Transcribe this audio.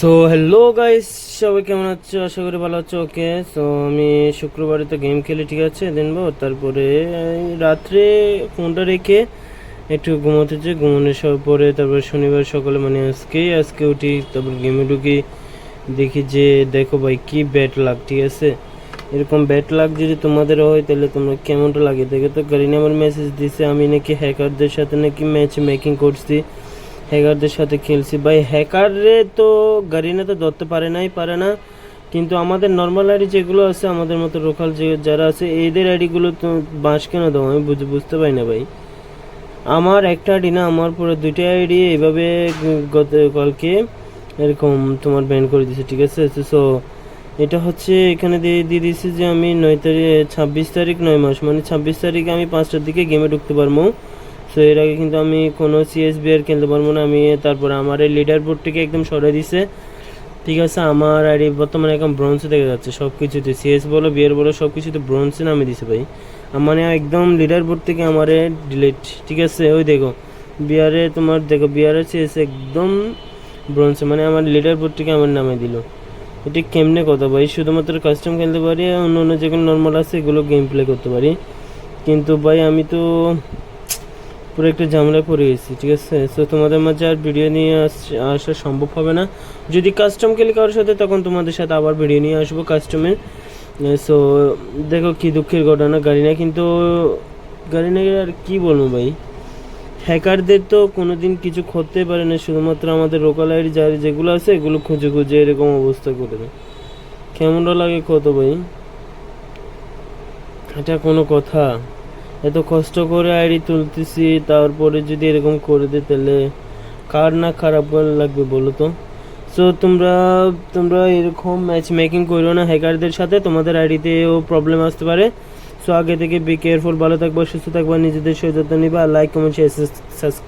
So hello guys সবাই কেমন আছো? আশা করি ভালো আছো ওকে সো আমি শুক্রবারে তো গেম খেলি, ঠিক আছে? দিনবো তারপরে রাত্রে ফোনটা রেখে একটু ঘুমোতে যে ঘুমানোর পরে তারপরে শনিবার সকালে মানে আজকে আজকে উঠি, তারপর গেমে ঢুকি, দেখি যে দেখো ভাই কি ব্যাট লাগ ঠিক আছে? এরকম ব্যাট লাগ যদি তোমাদের হয়, তাহলে তোমরা কেমনটা লাগে? দেখে তো গাড়িনে আমার মেসেজ দিছে, আমি নাকি হ্যাকারদের সাথে নাকি ম্যাচ মেকিং করছি। হ্যাকারদের সাথে খেলছি। ভাই হ্যাকারে তো গাড়িনে তো ধরতে পারে নাই, পারে না। কিন্তু আমাদের নর্মাল আইডি যেগুলো আছে, আমাদের মতো লোকাল যে যারা আছে, এদের আইডিগুলো তো বাঁশ কেন দাও আমি বুঝ- বুঝতে পারি না ভাই। আমার একটা আইডি না, আমার পুরো দুইটা আইডি এইভাবে গতকালকে এরকম তোমার ব্যান করে দিছে, ঠিক আছে? সো এটা হচ্ছে এখানে দিয়ে দিয়ে দিয়েছি যে আমি নয় তারিখ, ছাব্বিশ তারিখ নয় মাস মানে ছাব্বিশ তারিখে আমি পাঁচটার দিকে গেমে ঢুকতে পারব। সো এর আগে কিন্তু আমি কোনো সিএসবি আর খেলতে পারব না, আমি তারপরে আমার এই লিডার বোর্ডটিকে একদম সরে দিছে। ঠিক আছে, আমার আইডি বর্তমানে এখন ব্রোঞ্জে দেখা যাচ্ছে সব কিছুতে সিএস বলো বিয়ার বলো সব কিছুতে ব্রোঞ্জে নামে দিছে ভাই। মানে একদম লিডার বোর্ড থেকে আমার ডিলিট ঠিক আছে? ওই দেখো বিয়ারে তোমার দেখো বিয়ারে সিএস একদম ব্রোঞ্জে মানে আমার লিডার বোর্ড থেকে আমার নামে দিল। এটি কেমনে কথা ভাই? শুধুমাত্র কাস্টম খেলতে পারি আর অন্য অন্য যেগুলো নর্মাল আছে, এগুলো গেম প্লে করতে পারি। কিন্তু ভাই আমি তো পুরো একটা ঝামেলায় পড়ে গেছি, ঠিক আছে? সো তোমাদের মাঝে আর ভিডিও নিয়ে আস- সম্ভব হবে না। যদি কাস্টম খেলি কারোর সাথে, তখন তোমাদের সাথে আবার ভিডিও নিয়ে আসব কাস্টমের সো দেখো কি দুঃখের ঘটনা গাড়ি না কিন্তু গাড়ি না আর কি বলব ভাই? হ্যাকারদের তো কোনোদিন কিছু করতে পারে না, শুধুমাত্র আমাদের লোকাল আইডি যার যেগুলো আছে, এগুলো খুঁজে খুঁজে এরকম অবস্থা করে দেয়। কেমনটা লাগে কত ভাই? এটা কোনো কথা। এত কষ্ট করে আইডি তুলতেছি, তারপরে যদি এরকম করে দিই তাহলে কার না খারাপ লাগবে বলো তো? সো তোমরা তোমরা এরকম ম্যাচ মেকিং করো না হ্যাকারদের সাথে, তোমাদের আইডিতেও প্রবলেম আসতে পারে। সো আগে থেকে বি কেয়ারফুল ভালো থাকব, সুস্থ থাকব, নিজেদের সচেতন নিবা লাইক কমেন্ট শেয়ার সাবস্ক্রাইব